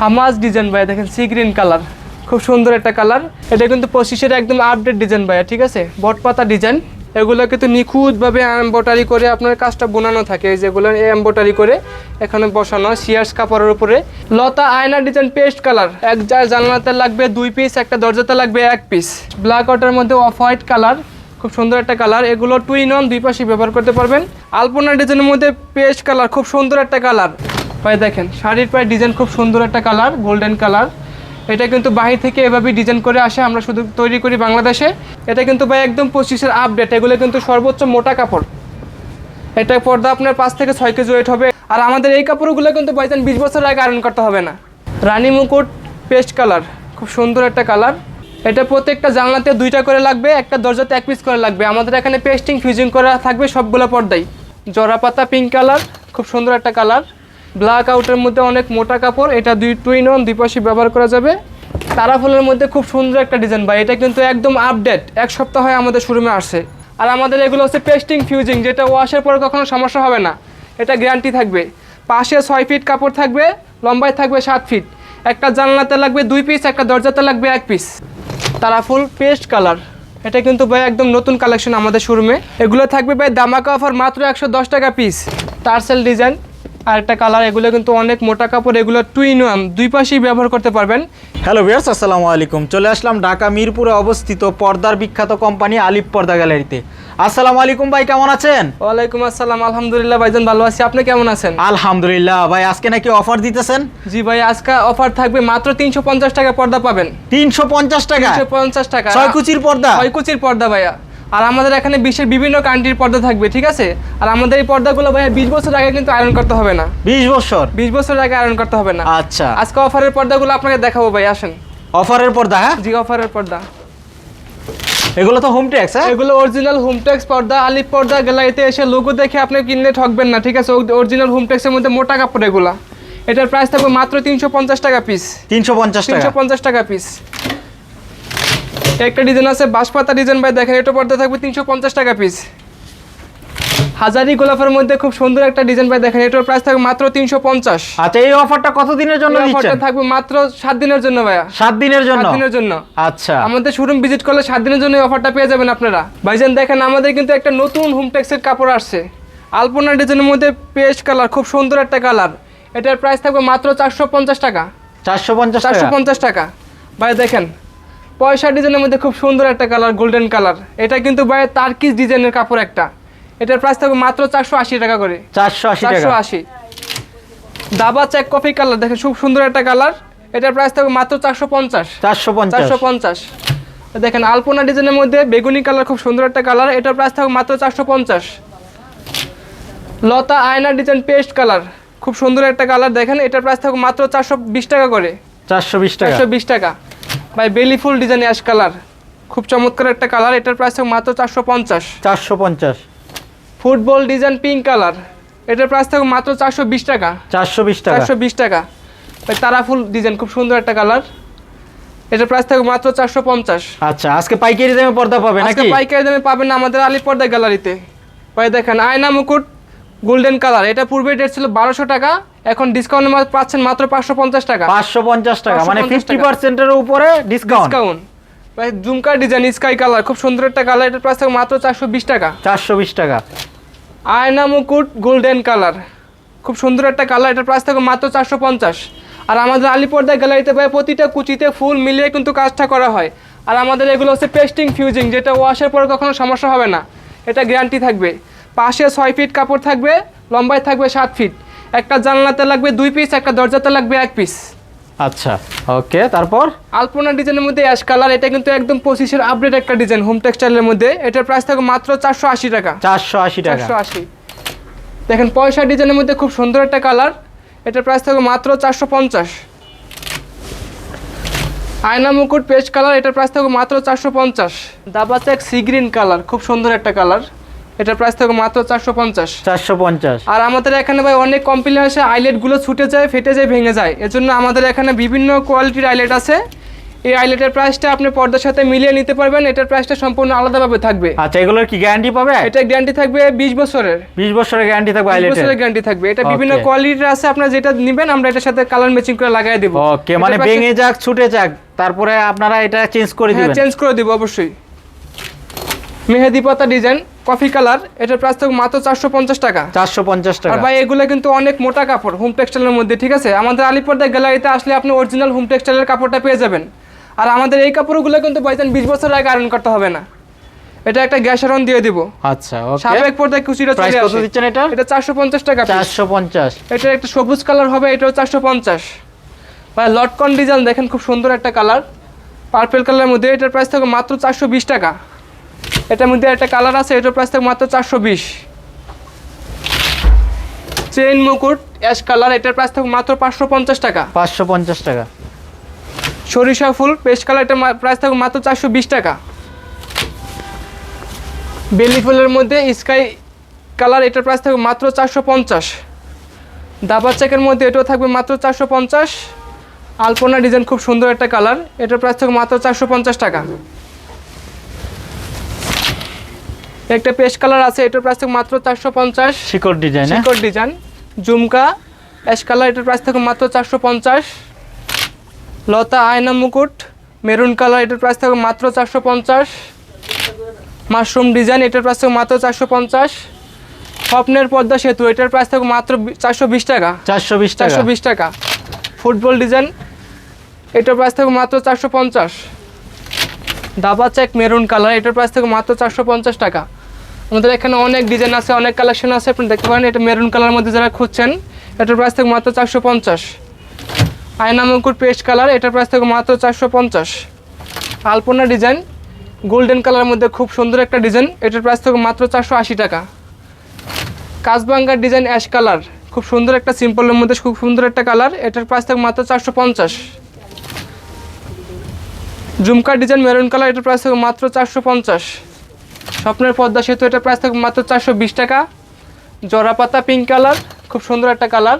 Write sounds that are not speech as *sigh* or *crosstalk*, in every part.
Hamas design ভাইয়া, দেখেন C green colour খুব সুন্দর একটা কালার এটা কিন্তু পঁচিশের একদম আপডেট ডিজাইন ভাইয়া, ঠিক আছে? বটপাতা ডিজাইন এগুলো কিন্তু নিখুঁতভাবে এম্বোটারি করে আপনার কাজটা বোনানো থাকে। এই যেগুলো এম্বোটারি করে এখানে বসানো শিয়ার্স কাপড়ের উপরে। লতা আয়না ডিজাইন পেস্ট কালার এক যা জানলাতে লাগবে দুই পিস একটা দরজাতে লাগবে এক পিস ব্ল্যাক আউটের মধ্যে অফ হোয়াইট কালার খুব সুন্দর একটা কালার এগুলো টুই নন দুই পাশে ব্যবহার করতে পারবেন। আলপনা ডিজাইনের মধ্যে পেস্ট কালার খুব সুন্দর একটা কালার ভাই দেখেন, শাড়ির প্রায় ডিজাইন খুব সুন্দর একটা কালার গোল্ডেন কালার এটা কিন্তু বাহির থেকে এভাবে ডিজাইন করে আসে, আমরা শুধু তৈরি করি বাংলাদেশে। এটা কিন্তু ভাই একদম পঁচিশের আপডেট এগুলো কিন্তু সর্বোচ্চ মোটা কাপড়। এটা পর্দা আপনার পাঁচ থেকে ছয় কেজি ওয়েট হবে। আর আমাদের এই কাপড়গুলো কিন্তু বাইজান বিশ বছর আগে আয়রন করতে হবে না। রানী মুকুট পেস্ট কালার খুব সুন্দর একটা কালার এটা প্রত্যেকটা জানলাতে দুইটা করে লাগবে, একটা দরজাতে এক পিস করে লাগবে। আমাদের এখানে পেস্টিং ফিউজিং করা থাকবে সবগুলো পর্দাই। জরা পাতা পিঙ্ক কালার খুব সুন্দর একটা কালার ব্ল্যাক আউটের মধ্যে অনেক মোটা কাপড়, এটা দুই টুই নন দুই পাশে ব্যবহার করা যাবে। তারা ফুলের মধ্যে খুব সুন্দর একটা ডিজাইন ভাই, এটা কিন্তু একদম আপডেট এক সপ্তাহ হয় আমাদের শোরুমে আসে আর আমাদের এগুলো হচ্ছে পেস্টিং ফিউজিং যেটা ওয়াশের পরে কখনো সমস্যা হবে না। এটা গ্যারান্টি থাকবে। পাশে ছয় ফিট কাপড় থাকবে, লম্বায় থাকবে সাত ফিট একটা জানলাতে লাগবে দুই পিস একটা দরজাতে লাগবে এক পিস তারা ফুল পেস্ট কালার এটা কিন্তু ভাই একদম নতুন কালেকশন আমাদের শোরুমে এগুলো থাকবে ভাই, দামাকা অফার মাত্র একশো দশ টাকা পিস টার্সেল ডিজাইন আর একটা কালার এগুলো কিন্তু অনেক মোটা কাপড় এগুলো টুইন ওয়ান দুই পাশেই ব্যবহার করতে পারবেন। হ্যালো ভিয়ার্স আসসালামু আলাইকুম। চলে আসলাম ঢাকা মিরপুরে অবস্থিত পর্দার বিখ্যাত কোম্পানি আলিফ পর্দা গ্যালারিতে। আসসালামু আলাইকুম ভাই কেমন আছেন? ওয়ালাইকুম আসসালাম আলহামদুলিল্লাহ ভাইজান ভালো আছি। আপনি কেমন আছেন? আলহামদুলিল্লাহ ভাই আজকে নাকি অফার দিতেছেন? জি ভাই আজকে অফার থাকবে মাত্র তিনশো পঞ্চাশ টাকা পর্দা পাবেন। তিনশো পঞ্চাশ টাকা? তিনশো পঞ্চাশ টাকা। ছয় কুচির পর্দা? ছয় কুচির পর্দা ভাইয়া। আর আমাদের এখানে বিশ্বের বিভিন্ন কান্ট্রির পর্দা থাকবে ঠিক আছে? আর আমাদের এই পর্দাগুলো ভাইয়া বিশ বছর আগে কিন্তু আয়রন করতে হবে না। বিশ বছর? বিশ বছর আগে আয়রন করতে হবে না। আচ্ছা। আজকে অফারের পর্দাগুলো আপনাকে দেখাবো ভাই আসেন। অফারের পর্দা হ্যাঁ? জি অফারের পর্দা। এগুলো তো হোম ট্যাক্স হ্যাঁ? এগুলো অরিজিনাল হোমটেক্স পর্দা আলিপ পর্দা গ্যালারিতে এসে লোগো দেখে আপনি কিনলে ঠকবেন না ঠিক আছে? অরিজিনাল হোমটেক্সের মধ্যে মোটা কাপড় এগুলা। এটার প্রাইস থাকবে মাত্র তিনশো পঞ্চাশ টাকা পিস তিনশো পঞ্চাশ তিনশো পঞ্চাশ টাকা পিস একটা ডিজাইন আছে বাঁশপাতা ডিজাইন ভাই দেখেন এটা পর্দা থাকবে তিনশো পঞ্চাশ টাকা পিস হাজারি গোলাপের মধ্যে খুব সুন্দর একটা ডিজাইন ভাই দেখেন এটার প্রাইস থাকবে মাত্র তিনশো পঞ্চাশ। আচ্ছা এই অফারটা কতদিনের জন্য দিচ্ছেন থাকবে মাত্র সাত দিনের জন্য ভাইয়া। সাত দিনের জন্য? দিনের জন্য। আচ্ছা। আমাদের শোরুম ভিজিট করলে সাত দিনের জন্য এই অফারটা পেয়ে যাবেন আপনারা। ভাইজান দেখেন আমাদের কিন্তু একটা নতুন হোমটেক্সের কাপড় আসছে। আলপনা ডিজাইনের মধ্যে পেস্ট কালার খুব সুন্দর একটা কালার। এটার প্রাইস থাকবে মাত্র চারশো পঞ্চাশ টাকা। চারশো টাকা? পঞ্চাশ টাকা। ভাই দেখেন পয়সা ডিজাইনের মধ্যে খুব সুন্দর একটা কালার গোল্ডেন কালার। এটা কিন্তু ভাই তার্কিস ডিজাইনের কাপড় একটা। এটার প্রাইস থাকবে মাত্র চারশো আশি টাকা করে। চারশো আশি চারশো আশি। দাবা চেক কফি কালার দেখেন খুব সুন্দর একটা কালার এটার প্রাইস থাকবে মাত্র চারশো পঞ্চাশ। চারশো চারশো পঞ্চাশ। দেখেন আলপনা ডিজাইনের মধ্যে বেগুনি কালার খুব সুন্দর একটা কালার এটার প্রাইস থাকবে মাত্র চারশো পঞ্চাশ। লতা আয়না ডিজাইন পেস্ট কালার খুব সুন্দর একটা কালার দেখেন এটার প্রাইস থাকবে মাত্র চারশো বিশ টাকা করে। চারশো বিশ টাকা। চারশো বিশ টাকা। ভাই বেলি ফুল ডিজাইন অ্যাশ কালার খুব চমৎকার একটা কালার এটার প্রাইস থাকবে মাত্র চারশো পঞ্চাশ। চারশো পঞ্চাশ। ফুটবল ডিজাইন পিঙ্ক কালার এটার প্রাইস থাকবে মাত্র চারশো বিশ টাকা। চারশো বিশ টাকা। চারশো বিশ টাকা। ভাই তারা ফুল ডিজাইন খুব সুন্দর একটা কালার এটার প্রাইস থাকবে মাত্র চারশো পঞ্চাশ। আচ্ছা আজকে পাইকারি দামে পর্দা পাবে আজকে পাইকারি দামে পাবেন আমাদের আলিপর্দা গ্যালারিতে ভাই দেখেন আয়না মুকুট গোল্ডেন কালার এটা পূর্বে রেট ছিল বারোশো টাকা এখন ডিসকাউন্ট পাচ্ছেন মাত্র পাঁচশো পঞ্চাশ টাকা। পাঁচশো পঞ্চাশ টাকা মানে 550 ফিফটি। পার্সেন্টের উপরে ডিসকাউন্ট ডিসকাউন্ট ভাই ঝুমকা ডিজাইন স্কাই কালার খুব সুন্দর একটা কালার এটার প্রাইস মাত্র চারশো বিশ টাকা। চারশো বিশ টাকা। আয়না মুকুট গোল্ডেন কালার খুব সুন্দর একটা কালার এটার প্রাইস থাকবে মাত্র চারশো পঞ্চাশ। আর আমাদের আলিপর্দা গ্যালারিতে ভাই প্রতিটা কুচিতে ফুল মিলিয়ে কিন্তু কাজটা করা হয়। আর আমাদের এগুলো হচ্ছে পেস্টিং ফিউজিং যেটা ওয়াশের পরে কখনো সমস্যা হবে না। এটা গ্যারান্টি থাকবে। পাশে ছয় ফিট কাপড় থাকবে লম্বায় থাকবে সাত ফিট একটা জানলাতে লাগবে দুই পিস একটা দরজাতে লাগবে এক পিস আচ্ছা ওকে তারপর? আলপনা ডিজাইনের মধ্যে অ্যাশ কালার এটা কিন্তু একদম পঁচিশের আপডেট একটা ডিজাইন হোম টেক্সটাইলের মধ্যে। এটার প্রাইস থাকবে মাত্র চারশো আশি টাকা। চারশো আশি টাকা। চারশো আশি। দেখেন পয়সা ডিজাইনের মধ্যে খুব সুন্দর একটা কালার এটার প্রাইস থাকবে মাত্র চারশো পঞ্চাশ। আয়না মুকুট পেস্ট কালার এটার প্রাইস থাকবে মাত্র চারশো পঞ্চাশ। দাবা চেক সি গ্রিন কালার খুব সুন্দর একটা কালার এটার প্রাইস থাকবে মাত্র চারশো পঞ্চাশ। চারশো পঞ্চাশ। আর আমাদের এখানে ভাই অনেক কমপ্লেন আসে আইলেটগুলো ছুটে যায় ফেটে যায় ভেঙে যায়। এজন্য আমাদের এখানে বিভিন্ন কোয়ালিটির আইলেট আছে। এই আইলেটের প্রাইসটা আপনি পর্দার সাথে মিলিয়ে নিতে পারবেন এটার প্রাইসটা সম্পূর্ণ আলাদাভাবে থাকবে। আচ্ছা এগুলোর কি গ্যারান্টি পাবে? এটা গ্যারান্টি থাকবে বিশ বছরের। বিশ বছরের গ্যারান্টি থাকবে 20 বছরের গ্যারান্টি থাকবে। এটা বিভিন্ন কোয়ালিটির আছে আপনার যেটা নেবেন আমরা এটার সাথে কালার ম্যাচিং করে লাগাই দেবো। ওকে মানে ভেঙে যাক ছুটে যাক তারপরে আপনারা এটা চেঞ্জ করে হ্যাঁ দিবেন। চেঞ্জ করে দিব অবশ্যই। মেহেদি পাতা ডিজাইন কফি কালার এটার প্রাইস থাকবে মাত্র চারশো পঞ্চাশ টাকা। চারশো পঞ্চাশ টাকা। ভাই এগুলো কিন্তু অনেক মোটা কাপড় হোম টেক্সটাইলের মধ্যে ঠিক আছে? আমাদের আলিপর্দা গ্যালারিতে আসলে আপনি অরিজিনাল হোম টেক্সটাইলের কাপড়টা পেয়ে যাবেন। আর আমাদের এই কাপড়গুলো কিন্তু বাইজান বিশ বছর আগে আয়রন করতে হবে না। এটা একটা গ্যাস আয়রন দিয়ে দিব। আচ্ছা ওকে সাবেক পর্দায় কুচিটা চলে কত আসে। দিচ্ছেন এটা? এটা চারশো পঞ্চাশ টাকা piece। চারশো পঞ্চাশ। এটা একটা সবুজ কালার হবে এটাও চারশো পঞ্চাশ। ভাই লটকন ডিজাইন দেখেন খুব সুন্দর একটা কালার পার্পল কালারের মধ্যে এটার প্রাইস থাকবে মাত্র চারশো বিশ টাকা। এটার মধ্যে একটা কালার আছে এটার প্রাইস থাকবে মাত্র চারশো বিশ। চেন মুকুট অ্যাশ কালার এটার প্রাইস থাকবে মাত্র পাঁচশো পঞ্চাশ টাকা। পাঁচশো পঞ্চাশ টাকা। সরিষা ফুল পেস্ট কালার এটার প্রাইস থাকবে মাত্র চারশো বিশ টাকা। বেলি ফুলের মধ্যে স্কাই কালার এটার প্রাইস থাকবে মাত্র চারশো পঞ্চাশ। দাবা চেকের মধ্যে এটাও থাকবে মাত্র চারশো পঞ্চাশ। আলপনা ডিজাইন খুব সুন্দর একটা কালার এটার প্রাইস থাকবে মাত্র চারশো পঞ্চাশ টাকা। একটা পেস্ট কালার আছে এটার প্রাইস থেকে মাত্র চারশো পঞ্চাশ। শিকড় ডিজাইন শিকড় ডিজাইন জুমকা অ্যাশ কালার এটার প্রাইস থাকবে মাত্র চারশো পঞ্চাশ। লতা আয়না মুকুট মেরুন কালার এটার প্রাইস থাকবে মাত্র চারশো পঞ্চাশ। মাশরুম ডিজাইন এটার প্রাইস থাকবে মাত্র চারশো পঞ্চাশ। স্বপ্নের পদ্মা সেতু এটার প্রাইস থাকবে মাত্র চারশো বিশ টাকা। চারশো বিশ চারশো বিশ টাকা। ফুটবল ডিজাইন এটার প্রাইস থাকবে মাত্র চারশো পঞ্চাশ। দাবা চেক মেরুন কালার এটার প্রাইস থেকে মাত্র চারশো পঞ্চাশ টাকা। আমাদের এখানে অনেক ডিজাইন আছে, অনেক কালেকশন আছে, আপনি দেখতে পারেন, এটা মেরুন কালার মধ্যে যারা খুঁজছেন, এটার প্রাইস থেকে মাত্র চারশো পঞ্চাশ। আয়না পেস্ট কালার এটার প্রাইস থেকে মাত্র চারশো পঞ্চাশ। আলপনা ডিজাইন গোল্ডেন কালারের মধ্যে খুব সুন্দর একটা ডিজাইন এটার প্রাইস থেকে মাত্র চারশো আশি টাকা। কাজবাঙ্গার ডিজাইন অ্যাশ কালার খুব সুন্দর একটা সিম্পলের মধ্যে, খুব সুন্দর একটা কালার এটার প্রাইস থেকে মাত্র চারশো পঞ্চাশ। ঝুমকা ডিজাইন মেরুন কালার এটার প্রাইস থাকবে মাত্র চারশো পঞ্চাশ। স্বপ্নের পদ্মা সেতু এটার প্রাইস থাকবে মাত্র চারশো বিশ টাকা। জরা পাতা পিঙ্ক কালার, খুব সুন্দর একটা কালার।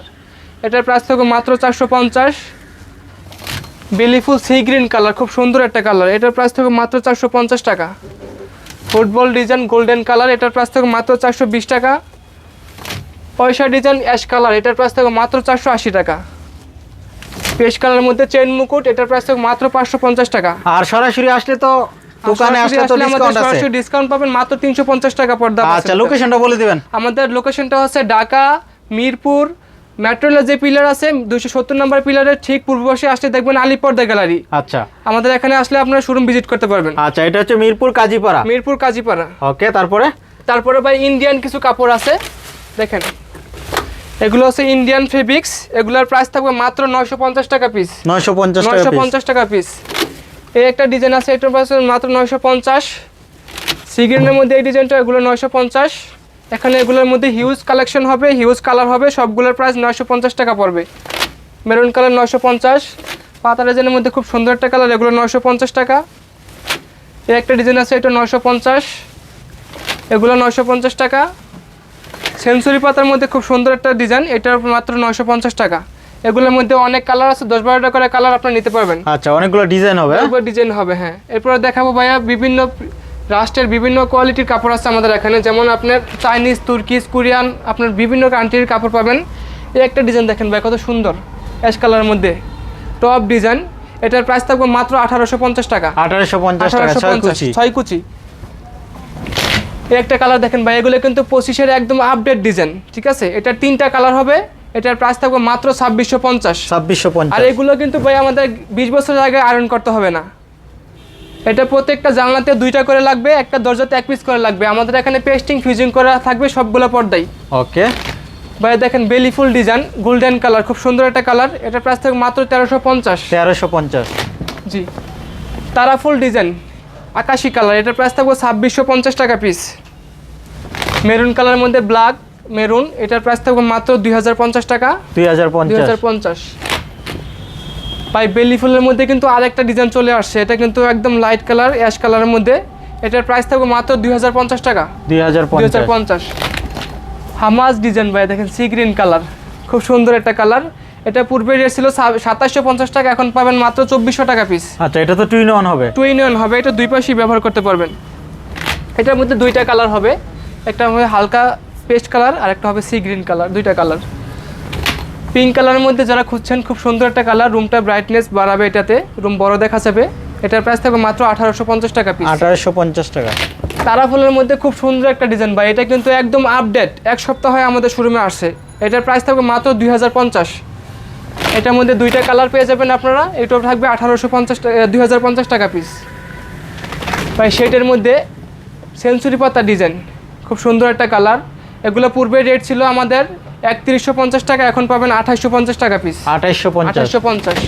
এটার প্রাইস থাকবে মাত্র চারশো পঞ্চাশ। বেলিফুল সি গ্রিন কালার, খুব সুন্দর একটা কালার। এটার প্রাইস থাকবে মাত্র চারশো পঞ্চাশ টাকা। ফুটবল ডিজাইন গোল্ডেন কালার, এটার প্রাইস থাকবে মাত্র চারশো বিশ টাকা। পয়সা ডিজাইন অ্যাশ কালার, এটার প্রাইস থাকবে মাত্র চারশো আশি টাকা। পেস্ট কালারের মধ্যে চেন মুকুট এটার প্রাইস মাত্র পাঁচশো পঞ্চাশ টাকা। আর সরাসরি আসলে তো দোকানে আসলে তো ডিসকাউন্ট আছে। ডিসকাউন্ট পাবেন মাত্র তিনশো পঞ্চাশ টাকা পর্দা আচ্ছা লোকেশনটা বলে দিবেন। আমাদের লোকেশনটা হচ্ছে ঢাকা মিরপুর মেট্রোলের যে পিলার আছে দুশো সত্তর নম্বর পিলারের ঠিক পূর্ব পাশে আসলে দেখবেন আলিপর্দা গ্যালারি। আচ্ছা। আমাদের এখানে আসলে আপনারা শোরুম ভিজিট করতে পারবেন। আচ্ছা এটা হচ্ছে মিরপুর কাজীপাড়া। মিরপুর কাজীপাড়া। ওকে তারপরে? তারপরে ভাই ইন্ডিয়ান কিছু কাপড় আছে। দেখেন। এগুলো হচ্ছে ইন্ডিয়ান ফেব্রিক্স এগুলোর প্রাইস থাকবে মাত্র নয়শো পঞ্চাশ টাকা পিস নয়শো পঞ্চাশ টাকা নয়শো। পঞ্চাশ টাকা পিস এই একটা ডিজাইন আছে এটার প্রাইস মাত্র নয়শো পঞ্চাশ। সিগ্রিনের মধ্যে এই ডিজাইনটা এগুলো নয়শো পঞ্চাশ। এখানে এগুলোর মধ্যে হিউজ কালেকশন হবে হিউজ কালার হবে সবগুলোর প্রাইস নয়শো পঞ্চাশ টাকা পড়বে। মেরুন কালার নয়শো পঞ্চাশ। পাতা ডিজাইনের মধ্যে খুব সুন্দর একটা কালার এগুলো নয়শো পঞ্চাশ টাকা। এই একটা ডিজাইন আছে এটা নয়শো পঞ্চাশ। এগুলো নয়শো পঞ্চাশ টাকা। সেঞ্চুরি পাতার মধ্যে খুব সুন্দর একটা ডিজাইন এটার মাত্র নয়শো পঞ্চাশ টাকা। এগুলোর মধ্যে অনেক কালার আছে দশ বারোটা করে কালার আপনারা নিতে পারবেন। আচ্ছা অনেকগুলো ডিজাইন হবে ডিজাইন হবে হ্যাঁ। এরপরে দেখাবো ভাইয়া বিভিন্ন রাষ্ট্রের বিভিন্ন কোয়ালিটির কাপড় আছে আমাদের এখানে। যেমন আপনার চাইনিজ তুর্কিজ কোরিয়ান আপনার বিভিন্ন কান্ট্রির কাপড় পাবেন। এই একটা ডিজাইন দেখেন ভাই কত সুন্দর অ্যাশ কালারের মধ্যে। টপ ডিজাইন এটার প্রাইস থাকবে মাত্র আঠারোশো পঞ্চাশ টাকা। আঠারোশো পঞ্চাশ টাকা ছয় কুচি। ছয় কুচি। এই একটা কালার দেখেন ভাই এগুলো কিন্তু পঁচিশের একদম আপডেট ডিজাইন ঠিক আছে? এটার তিনটা কালার হবে এটার প্রাইস থাকবে মাত্র ছাব্বিশশো পঞ্চাশ। ছাব্বিশশো আর এগুলো কিন্তু ভাই আমাদের বিশ বছর আগে আয়রন করতে হবে না। এটা প্রত্যেকটা জানলাতে দুইটা করে লাগবে একটা দরজাতে এক পিস করে লাগবে। আমাদের এখানে পেস্টিং ফিউজিং করা থাকবে সবগুলো পর্দাই। ওকে। ভাই দেখেন বেলি ফুল ডিজাইন গোল্ডেন কালার খুব সুন্দর একটা কালার এটার প্রাইস থাকবে মাত্র তেরোশো পঞ্চাশ। তেরোশো পঞ্চাশ। জি। তারাফুল ডিজাইন আকাশি কালার এটার প্রাইস থাকবে ছাব্বিশশো পঞ্চাশ টাকা পিস মেরুন কালারের মধ্যে ব্ল্যাক মেরুন এটার প্রাইস থাকবে মাত্র দুই হাজার পঞ্চাশ টাকা। দুই ভাই বেলি ফুলের মধ্যে কিন্তু আরেকটা ডিজাইন চলে আসছে এটা কিন্তু একদম লাইট কালার অ্যাশ কালারের মধ্যে। এটার প্রাইস থাকবে মাত্র দুই হাজার পঞ্চাশ টাকা। দুই হাজার দুই হাজার পঞ্চাশ। পঞ্চাশ হামাজ ডিজাইন ভাই দেখেন সি গ্রিন কালার খুব সুন্দর একটা কালার এটা পূর্বে রেট ছিল সাতাশশো পঞ্চাশ টাকা এখন পাবেন মাত্র চব্বিশশো টাকা পিস আচ্ছা এটা তো টু ইন ওয়ান হবে। টু ইন ওয়ান হবে এটা দুই পাশেই ব্যবহার করতে পারবেন। এটার মধ্যে দুইটা কালার হবে একটা হবে হালকা পেস্ট কালার আর একটা হবে সি গ্রিন কালার দুইটা কালার পিঙ্ক কালারের মধ্যে যারা খুঁজছেন খুব সুন্দর একটা কালার রুমটা ব্রাইটনেস বাড়াবে এটাতে রুম বড় দেখা যাবে এটার প্রাইস থাকবে মাত্র আঠারোশো পঞ্চাশ টাকা পিস আঠারোশো পঞ্চাশ টাকা। তারা ফুলের মধ্যে খুব সুন্দর একটা ডিজাইন ভাই। এটা কিন্তু একদম আপডেট এক সপ্তাহ হয় আমাদের শোরুমে আসছে। এটার প্রাইস থাকবে মাত্র দুই হাজার পঞ্চাশ। এটার মধ্যে দুইটা কালার পেয়ে যাবেন আপনারা। এটাও থাকবে আঠারোশো পঞ্চাশ টাকা দুই হাজার পঞ্চাশ টাকা পিস ভাই সেটের মধ্যে সেঞ্চুরি পাতা ডিজাইন খুব সুন্দর একটা কালার। এগুলো পূর্বে রেট ছিল আমাদের একত্রিশশো পঞ্চাশ টাকা এখন পাবেন আঠাশশো পঞ্চাশ টাকা পিস আঠাইশশো পঞ্চাশ। আঠাশশো পঞ্চাশ।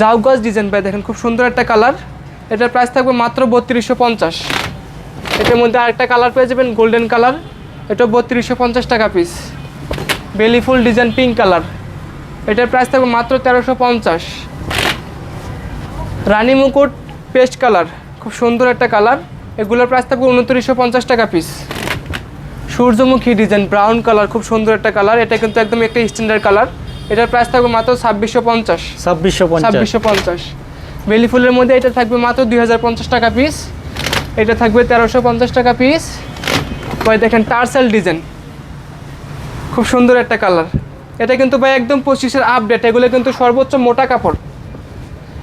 জাউ গজ ডিজাইন পাই দেখেন খুব সুন্দর একটা কালার। এটার প্রাইস থাকবে মাত্র বত্রিশশো পঞ্চাশ। এটার মধ্যে আরেকটা কালার পেয়ে যাবেন গোল্ডেন কালার। এটা বত্রিশশো পঞ্চাশ টাকা পিস বেলি ফুল ডিজাইন পিঙ্ক কালার। এটার প্রাইস থাকবে মাত্র তেরোশো পঞ্চাশ। রানী মুকুট পেস্ট কালার খুব সুন্দর একটা কালার এগুলোর প্রাইস থাকবে উনত্রিশশো পঞ্চাশ টাকা পিস সূর্যমুখী ডিজাইন ব্রাউন কালার খুব সুন্দর একটা কালার এটা কিন্তু একদম একটা স্ট্যান্ডার্ড কালার এটার প্রাইস থাকবে মাত্র ছাব্বিশশো পঞ্চাশ। ছাব্বিশশো ছাব্বিশশো পঞ্চাশ। বেলি ফুলের মধ্যে এটা থাকবে মাত্র দুই হাজার পঞ্চাশ টাকা পিস এটা থাকবে তেরোশো পঞ্চাশ টাকা পিস ভাই দেখেন টার্সেল ডিজাইন খুব সুন্দর একটা কালার এটা কিন্তু ভাই একদম পঁচিশের আপডেট এগুলো কিন্তু সর্বোচ্চ মোটা কাপড়।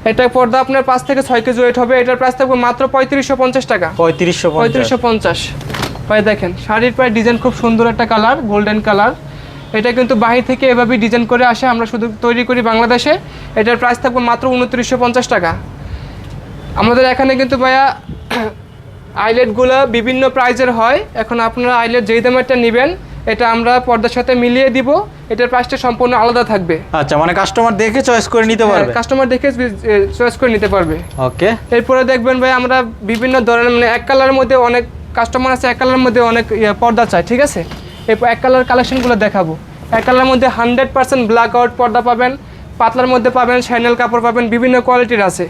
এটা পর্দা আপনার পাঁচ থেকে ছয় কেজি ওয়েট হবে। এটার প্রাইস থাকবে মাত্র পঁয়ত্রিশশো পঞ্চাশ টাকা। পঁয়ত্রিশশো পঁয়ত্রিশশো পঞ্চাশ। ভাই দেখেন, শাড়ির প্রায় ডিজাইন খুব সুন্দর একটা কালার গোল্ডেন কালার এটা কিন্তু বাহির থেকে এভাবেই ডিজাইন করে আসে, আমরা শুধু তৈরি করি বাংলাদেশে। এটার প্রাইস থাকবে মাত্র উনত্রিশশো পঞ্চাশ টাকা। আমাদের এখানে কিন্তু ভাইয়া আইলেটগুলো বিভিন্ন প্রাইজের হয়। এখন আপনারা আইলেট যেই দামেরটা নেবেন, এটা আমরা পর্দার সাথে মিলিয়ে দিব। এটার প্রাইসটা সম্পূর্ণ আলাদা থাকবে। আচ্ছা মানে কাস্টমার দেখে চয়েস করে নিতে পারবে। কাস্টমার দেখে চয়েস করে নিতে পারবে। ওকে। এরপরে দেখবেন ভাই আমরা বিভিন্ন ধরনের মানে এক কালারের মধ্যে অনেক কাস্টমার আছে এক কালারের মধ্যে অনেক ইয়ে পর্দা চায় ঠিক আছে? এরপর এক কালার কালেকশনগুলো দেখাবো। এক কালারের মধ্যে হান্ড্রেড পার্সেন্ট ব্ল্যাক আউট পর্দা পাবেন পাতলার মধ্যে পাবেন শ্যানেল কাপড় পাবেন বিভিন্ন কোয়ালিটির আছে।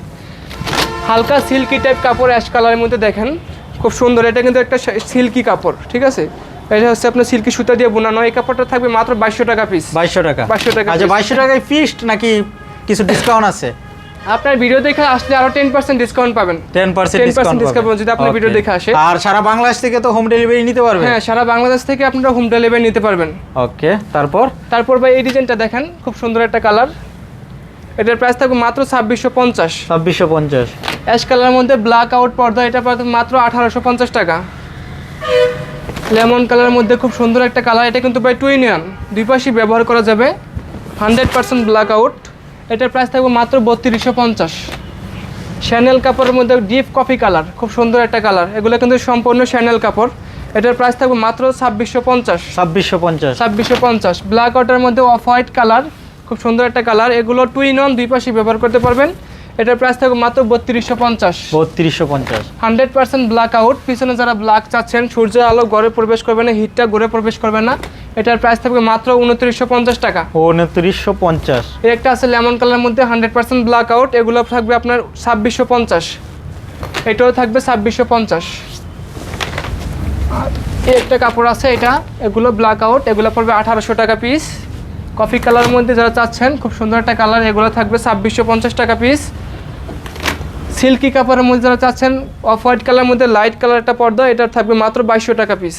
হালকা সিল্কি টাইপ কাপড় অ্যাশ কালারের মধ্যে দেখেন খুব সুন্দর এটা কিন্তু একটা সিল্কি কাপড় ঠিক আছে? এটা হচ্ছে আপনার সিল্কি সুতা দিয়ে বোনানো এই কাপড়টা থাকবে মাত্র বাইশশো টাকা পিস বাইশশো টাকা। 2200 টাকা আচ্ছা। বাইশশো টাকায় ফিক্সড নাকি কিছু ডিসকাউন্ট আছে? আপনার ভিডিও দেখে আসলে আরও টেন পার্সেন্ট ডিসকাউন্ট পাবেন। টেন পার্সেন্ট 10% discount যদি আপনার ভিডিও দেখে আসে। আর সারা বাংলাদেশ থেকে তো হোম ডেলিভারি নিতে পারবে? হ্যাঁ সারা বাংলাদেশ থেকে আপনারা হোম ডেলিভারি নিতে পারবেন। ওকে তারপর? তারপর ভাই এই ডিজাইনটা দেখেন খুব সুন্দর একটা কালার এটার প্রাইস থাকবে মাত্র ছাব্বিশশো পঞ্চাশ। ছাব্বিশশো পঞ্চাশ। অ্যাশ কালারের মধ্যে ব্ল্যাক আউট পর্দা এটা মাত্র আঠারোশো পঞ্চাশ টাকা। লেমন কালারের মধ্যে খুব সুন্দর একটা কালার। এটা কিন্তু ভাই টু ইউনিয়ন দুই পাশেই ব্যবহার করা যাবে। হান্ড্রেড পার্সেন্ট ব্ল্যাক আউট এটার প্রাইস থাকবে মাত্র বত্রিশশো পঞ্চাশ। শ্যানেল কাপড়ের মধ্যে ডিপ কফি কালার খুব সুন্দর একটা কালার এগুলো কিন্তু সম্পূর্ণ শ্যানেল কাপড়। এটার প্রাইস থাকবে মাত্র ছাব্বিশশো পঞ্চাশ। ছাব্বিশশো পঞ্চাশ। ছাব্বিশশো পঞ্চাশ। ব্ল্যাক আউটের মধ্যে অফ হোয়াইট কালার খুব সুন্দর একটা কালার এগুলো টু ইন ওয়ান দুই পাশে ব্যবহার করতে পারবেন। এটার প্রাইস থাকবে মাত্র বত্রিশশো পঞ্চাশ। বত্রিশশো পঞ্চাশ। হান্ড্রেড পার্সেন্ট ব্ল্যাক আউট পিছনে যারা ব্ল্যাক চাচ্ছেন সূর্যের আলো ঘরে প্রবেশ করবে না হিটটা ঘরে প্রবেশ করবে না। এটার প্রাইস থাকবে মাত্র উনত্রিশশো পঞ্চাশ টাকা। উনত্রিশশো পঞ্চাশ। এর একটা আছে লেমন কালার মধ্যে হান্ড্রেড পার্সেন্ট ব্ল্যাক আউট এগুলো থাকবে আপনার ছাব্বিশশো পঞ্চাশ। এটাও থাকবে ছাব্বিশশো পঞ্চাশ। এই একটা কাপড় আছে এটা এগুলো ব্ল্যাক আউট এগুলো পড়বে আঠারোশো টাকা পিস কফি কালারের মধ্যে যারা চাচ্ছেন খুব সুন্দর একটা কালার এগুলো থাকবে ছাব্বিশশো পঞ্চাশ টাকা পিস সিল্কি কাপড়ের মধ্যে যারা চাচ্ছেন অফ হোয়াইট কালারের মধ্যে লাইট কালার একটা পর্দা এটা থাকবে মাত্র বাইশশো টাকা পিস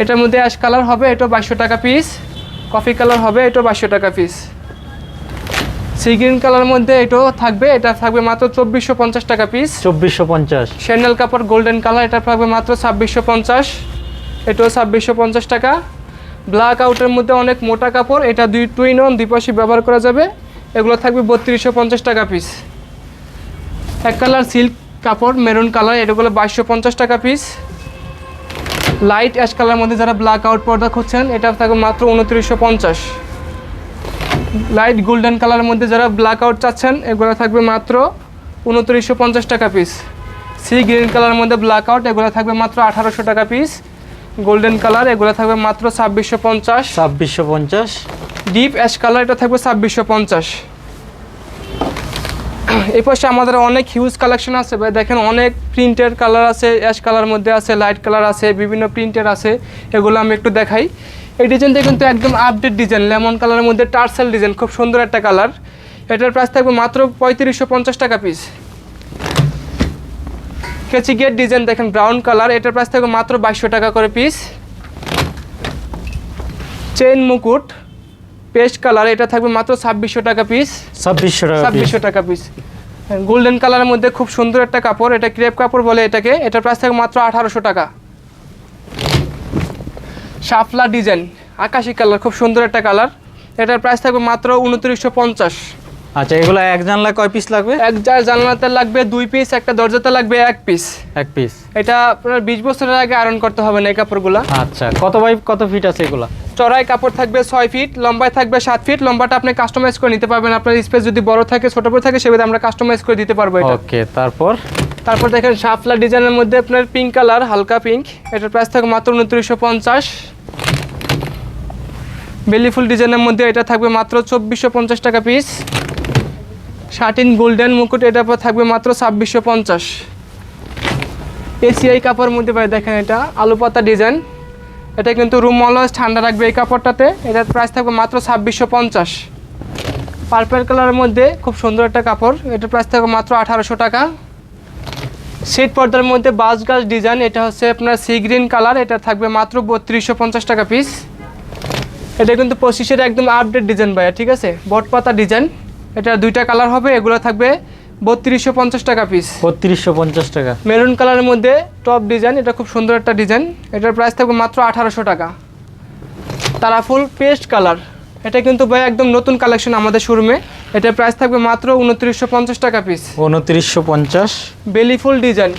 এটার মধ্যে অ্যাশ কালার হবে এটাও বাইশশো টাকা পিস কফি কালার হবে এটাও বাইশশো টাকা পিস সি গ্রিন কালার মধ্যে এটাও থাকবে এটা থাকবে মাত্র চব্বিশশো পঞ্চাশ টাকা পিস চব্বিশশো পঞ্চাশ। স্যান্ডেল কাপড় গোল্ডেন কালার এটা থাকবে মাত্র ছাব্বিশশো পঞ্চাশ। এটাও ছাব্বিশশো পঞ্চাশ টাকা। ব্ল্যাক আউটের মধ্যে অনেক মোটা কাপড় এটা দুই টুইন অন দুই পাশে ব্যবহার করা যাবে। এগুলো থাকবে বত্রিশশো পঞ্চাশ টাকা পিস এক কালার সিল্ক কাপড় মেরুন কালার এটাগুলো বাইশশো পঞ্চাশ টাকা পিস লাইট অ্যাশ কালার মধ্যে যারা ব্ল্যাক আউট পর্দা খুঁজছেন এটা থাকবে মাত্র উনত্রিশশো পঞ্চাশ। লাইট গোল্ডেন কালারের মধ্যে যারা ব্ল্যাক আউট চাচ্ছেন এগুলো থাকবে মাত্র উনত্রিশশো পঞ্চাশ টাকা পিস সি গ্রিন কালারের মধ্যে ব্ল্যাক আউট এগুলো থাকবে মাত্র আঠারোশো টাকা পিস গোল্ডেন কালার এগুলো থাকবে মাত্র ছাব্বিশশো পঞ্চাশ। ছাব্বিশশো পঞ্চাশ। ডিপ অ্যাশ কালার এটা থাকবে ছাব্বিশশো পঞ্চাশ। *coughs* এই পাশে আমাদের অনেক হিউজ কালেকশন আছে। ভাই, দেখেন অনেক প্রিন্টের কালার আছে অ্যাশ কালার মধ্যে আছে লাইট কালার আছে, বিভিন্ন প্রিন্টের আছে, এগুলো আমি একটু দেখাই। এই ডিজাইনটা কিন্তু একদম আপডেট ডিজাইন লেমন কালারের মধ্যে টার্সেল ডিজাইন খুব সুন্দর একটা কালার এটার প্রাইস থাকবে মাত্র পঁয়ত্রিশশো পঞ্চাশ টাকা পিস কেচি গেট ডিজাইন দেখেন ব্রাউন কালার এটার প্রাইস থাকবে মাত্র বাইশশো টাকা করে পিস চেন মুকুট পেস্ট কালার এটা থাকবে মাত্র ছাব্বিশশো টাকা পিস ছাব্বিশশো টাকা ছাব্বিশশো টাকা পিস গোল্ডেন কালারের মধ্যে খুব সুন্দর একটা কাপড় এটা ক্রেপ কাপড় বলে এটাকে। এটা প্রাইস থাকবে মাত্র আঠারোশো টাকা। শাপলা ডিজাইন আকাশি কালার খুব সুন্দর একটা কালার এটার প্রাইস থাকবে মাত্র উনত্রিশশো পঞ্চাশ। আচ্ছা এগুলো এক জানলা কয় পিস লাগবে? এক জানলাতে লাগবে দুই পিস একটা দরজাতে লাগবে এক পিস এক পিস এটা আপনার বিশ বছরের আগে আয়রন করতে হবে না এই কাপড়গুলো। আচ্ছা কত বাই কত ফিট আছে এগুলো? চড়াই কাপড় থাকবে ছয় ফিট লম্বায় থাকবে সাত ফিট লম্বাটা আপনি কাস্টমাইজ করে নিতে পারবেন। আপনার স্পেস যদি বড় থাকে ছোট বড় থাকে সেভাবে আমরা কাস্টমাইজ করে দিতে পারব এটা। ওকে তারপর? তারপর দেখেন শাপলা ডিজাইনের মধ্যে আপনার পিঙ্ক কালার হালকা পিঙ্ক এটার প্রাইস থাকবে মাত্র উনত্রিশশো পঞ্চাশ। বেলিফুল ডিজাইনের মধ্যে এটা থাকবে মাত্র চব্বিশশো পঞ্চাশ টাকা পিস শার্টিন গোল্ডেন মুকুট, এটা পর থাকবে মাত্র ছাব্বিশশো পঞ্চাশ। এসিআই কাপড়ের মধ্যে ভাই দেখেন এটা, আলু পাতা ডিজাইন। এটা কিন্তু রুম অলওয়েজ ঠান্ডা রাখবে এই কাপড়টাতে। এটার প্রাইস থাকবে মাত্র ছাব্বিশশো পঞ্চাশ। পার্পেল কালারের মধ্যে খুব সুন্দর একটা কাপড়, এটার প্রাইস থাকবে মাত্র আঠারোশো টাকা। সেট পর্দার মধ্যে বাস গাছ ডিজাইন, এটা হচ্ছে আপনার সি গ্রিন কালার এটা থাকবে মাত্র বত্রিশশো পঞ্চাশ টাকা পিস এটা কিন্তু পঁচিশের একদম আপডেট ডিজাইন ভাইয়া, ঠিক আছে? বট পাতা ডিজাইন। এটা দুইটা কালার হবে এগুলো থাকবে বত্রিশশো পঞ্চাশ টাকা পিস বত্রিশশো পঞ্চাশ টাকা। মেরুন কালারের মধ্যে টপ ডিজাইন এটা খুব সুন্দর একটা ডিজাইন এটার প্রাইস থাকবে মাত্র আঠারোশো টাকা। তারাফুল পেস্ট কালার এটা কিন্তু ভাই একদম নতুন কালেকশন আমাদের শোরুমে এটার প্রাইস থাকবে মাত্র উনত্রিশশো পঞ্চাশ টাকা পিস উনত্রিশশো পঞ্চাশ। বেলি ফুল ডিজাইন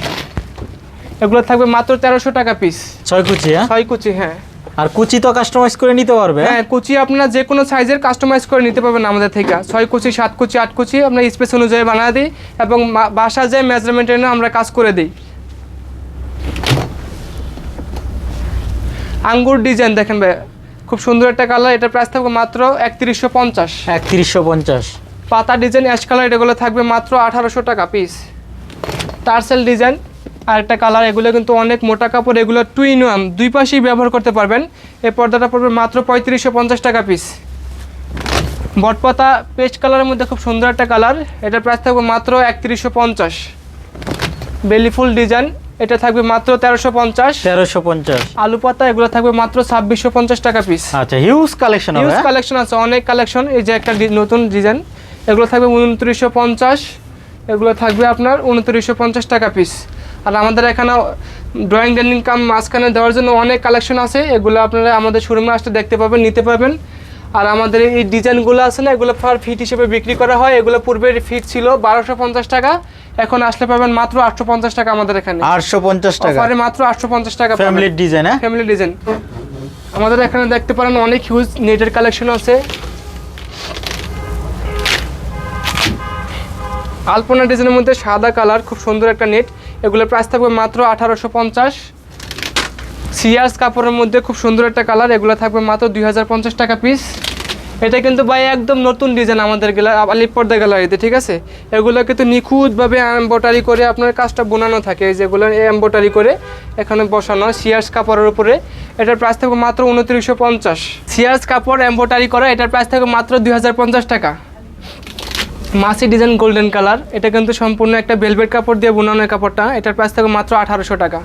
এগুলো থাকবে মাত্র তেরোশো টাকা পিস ছয় কুচি হ্যাঁ? ছয় কুচি হ্যাঁ। আর কুচি তো কাস্টমাইজ করে নিতে পারবে হ্যাঁ? কুচি আপনারা যে কোনো সাইজের কাস্টমাইজ করে নিতে পারবেন আমাদের থেকে। ছয় কুচি সাত কুচি আট কুচি আমরা স্পেস অনুযায়ী বানা দিই এবং বাসা যে মেজারমেন্ট এনে আমরা কাজ করে দিই। আঙ্গুর ডিজাইন দেখেন ভাই খুব সুন্দর একটা কালার এটা প্রাইস থাকবে মাত্র একত্রিশশো পঞ্চাশ। একত্রিশশো পঞ্চাশ। পাতা ডিজাইন অ্যাশ কালার এগুলো থাকবে মাত্র আঠারোশো টাকা পিস টার্সেল ডিজাইন আর একটা কালার এগুলো কিন্তু অনেক মোটা কাপড় এগুলো টু ইন ওয়ান দুই পাশেই ব্যবহার করতে পারবেন। এই পর্দাটা পড়বে মাত্র পঁয়ত্রিশশো পঞ্চাশ টাকা পিস বটপাতা পেস্ট কালারের মধ্যে খুব সুন্দর একটা কালার এটার প্রাইস থাকবে মাত্র একত্রিশশো পঞ্চাশ। বেলি ফুল ডিজাইন এটা থাকবে মাত্র তেরোশো পঞ্চাশ। তেরোশো পঞ্চাশ। আলু পাতা এগুলো থাকবে মাত্র ছাব্বিশশো পঞ্চাশ টাকা পিস আচ্ছা হিউজ কালেকশন হিউজ? কালেকশন আছে অনেক কালেকশন এই যে একটা নতুন ডিজাইন এগুলো থাকবে উনত্রিশশো পঞ্চাশ। এগুলো থাকবে আপনার উনত্রিশশো পঞ্চাশ টাকা পিস আর আমাদের এখানে ড্রয়িং ডাইনিং কাম মাঝখানে দেওয়ার জন্য অনেক কালেকশন আছে। এগুলো আপনারা আমাদের শোরুমে আসতে দেখতে পাবেন নিতে পারবেন। আর আমাদের এই ডিজাইনগুলো আছে না এগুলো পার ফিট হিসেবে বিক্রি করা হয়। এগুলো পূর্বের ফিট ছিল বারোশো পঞ্চাশ টাকা এখন আসলে পাবেন মাত্র আটশো পঞ্চাশ টাকা আমাদের এখানে। আটশো পঞ্চাশ টাকা? মাত্র আটশো পঞ্চাশ টাকা। ফ্যামিলির ডিজাইন হ্যাঁ? ফ্যামিলি ডিজাইন আমাদের এখানে দেখতে পারেন অনেক হিউজ নেটের কালেকশন আছে। আলপনা ডিজাইনের মধ্যে সাদা কালার খুব সুন্দর একটা নেট এগুলোর প্রাইস থাকবে মাত্র আঠারোশো পঞ্চাশ। সিয়ার্স কাপড়ের মধ্যে খুব সুন্দর একটা কালার এগুলো থাকবে মাত্র দুই হাজার পঞ্চাশ টাকা পিস এটা কিন্তু ভাই একদম নতুন ডিজাইন আমাদের গেলা আলিপ পর্দা গ্যালারিতে ঠিক আছে? এগুলো কিন্তু নিখুঁতভাবে এম্বোটারি করে আপনার কাজটা বোনানো থাকে, এই যেগুলো এম্বোটারি করে এখানে বসানো সিয়ার্স কাপড়ের উপরে। এটার প্রাইস থাকবে মাত্র উনত্রিশশো পঞ্চাশ। সিয়ার্স কাপড় এম্বোটারি করা, এটার প্রাইস থাকবে মাত্র দুই হাজার পঞ্চাশ টাকা। মাসি ডিজাইন গোল্ডেন কালার এটা কিন্তু সম্পূর্ণ একটা ভেলভেট কাপড় দিয়ে বোনানো কাপড়টা। এটার প্রাইস থাকবে মাত্র আঠারোশো টাকা।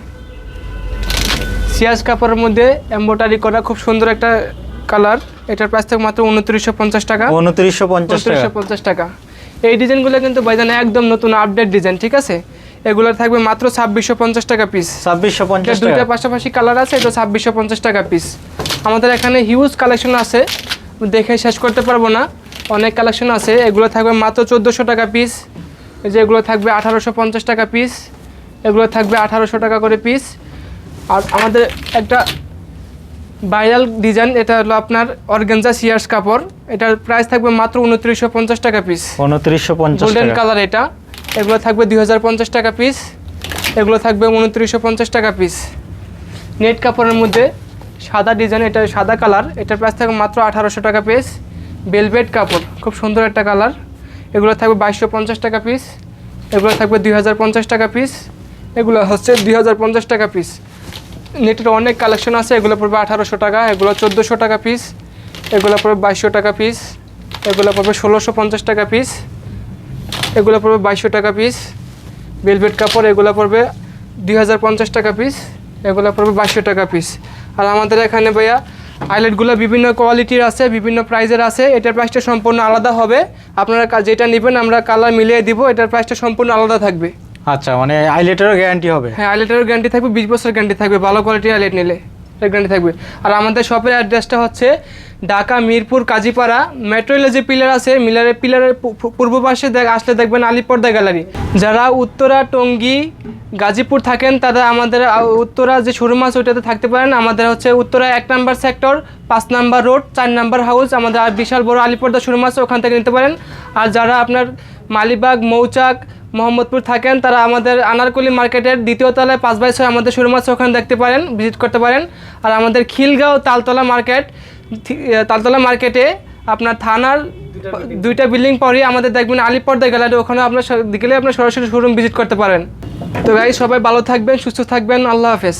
সিয়াজ কাপড়ের মধ্যে এম্বোটারি করা খুব সুন্দর একটা কালার এটার প্রাইস থাকবে মাত্র উনত্রিশশো পঞ্চাশ টাকা। উনত্রিশশো পঞ্চাশ টাকা। পঞ্চাশ টাকা। এই ডিজাইনগুলো কিন্তু বাইজানে একদম নতুন আপডেট ডিজাইন ঠিক আছে? এগুলো থাকবে মাত্র ছাব্বিশশো পঞ্চাশ টাকা পিস ছাব্বিশশো পঞ্চাশ দুইটা পাশাপাশি কালার আছে এটা ছাব্বিশশো পঞ্চাশ টাকা পিস আমাদের এখানে হিউজ কালেকশন আছে। দেখে শেষ করতে পারব না। অনেক কালেকশন আছে। এগুলো থাকবে মাত্র চোদ্দোশো টাকা পিস এই যে এগুলো থাকবে আঠারোশো পঞ্চাশ টাকা পিস এগুলো থাকবে আঠারোশো টাকা করে পিস আর আমাদের একটা ভাইরাল ডিজাইন এটা হলো আপনার অর্গেনজা সিয়ার্স কাপড়। এটার প্রাইস থাকবে মাত্র উনত্রিশশো পঞ্চাশ টাকা পিস উনত্রিশশো পঞ্চাশ গোল্ডেন কালার এটা। এগুলো থাকবে দুই হাজার পঞ্চাশ টাকা পিস এগুলো থাকবে উনত্রিশশো পঞ্চাশ টাকা পিস নেট কাপড়ের মধ্যে সাদা ডিজাইন এটা সাদা কালার এটার প্রাইস থাকবে মাত্র আঠারোশো টাকা পিস বেলভেট কাপড়, খুব সুন্দর একটা কালার এগুলো থাকবে বাইশশো পঞ্চাশ টাকা পিস এগুলো থাকবে দুই হাজার পঞ্চাশ টাকা পিস এগুলো হচ্ছে দুই হাজার পঞ্চাশ টাকা পিস নেটের অনেক কালেকশন আছে, এগুলো পড়বে আঠারোশো টাকা, এগুলো চোদ্দোশো টাকা পিস এগুলো পড়বে বাইশশো টাকা পিস এগুলো পড়বে ষোলোশো পঞ্চাশ টাকা পিস এগুলো পড়বে বাইশশো টাকা পিস ভেলভেট কাপড়, এগুলো পড়বে দুই হাজার পঞ্চাশ টাকা পিস এগুলো পড়বে বাইশশো টাকা পিস আর আমাদের এখানে ভাইয়া আইলেটগুলো বিভিন্ন কোয়ালিটির আছে বিভিন্ন প্রাইজের আছে এটার প্রাইসটা সম্পূর্ণ আলাদা হবে। আপনারা যেটা নেবেন আমরা কালার মিলিয়ে দিব এটার প্রাইসটা সম্পূর্ণ আলাদা থাকবে। আচ্ছা মানে আইলেটেরও গ্যারান্টি হবে? হ্যাঁ আইলেটেরও গ্যারান্টি থাকবে বিশ বছর গ্যারান্টি থাকবে ভালো কোয়ালিটির আইলেট নিলে। গ্যারান্টি থাকবে। আর আমাদের শপের অ্যাড্রেসটা হচ্ছে ঢাকা, মিরপুর, কাজীপাড়া মেট্রো রেলের যে পিলার আছে, মিলারের পিলারের পূর্ব পাশে আসলে দেখবেন আলিপর্দা গ্যালারি যারা উত্তরা, টঙ্গী, গাজীপুর থাকেন, তারা আমাদের উত্তরা যে শোরুম আছে, ওইটাতে থাকতে পারেন। আমাদের হচ্ছে উত্তরা এক নাম্বার সেক্টর পাঁচ নাম্বার রোড চার নাম্বার হাউস আমাদের বিশাল বড় আলিপর্দা শোরুম আছে, ওখান থেকে নিতে পারেন। আর যারা আপনার মালিবাগ, মৌচাক মোহাম্মদপুর থাকেন তারা আমাদের আনারকলি মার্কেটের দ্বিতীয় তলায় পাঁচ বাইশ ছয় আমাদের শোরুম আছে ওখানে দেখতে পারেন ভিজিট করতে পারেন। আর আমাদের খিলগাঁও তালতলা মার্কেট তালতলা মার্কেটে আপনার থানার দুইটা বিল্ডিং পরই আমাদের দেখবেন আলিপর্দা গ্যালারি ওখানে আপনার গেলে আপনার সরাসরি শোরুম ভিজিট করতে পারেন। তো ভাই সবাই ভালো থাকবেন সুস্থ থাকবেন আল্লাহ হাফেজ।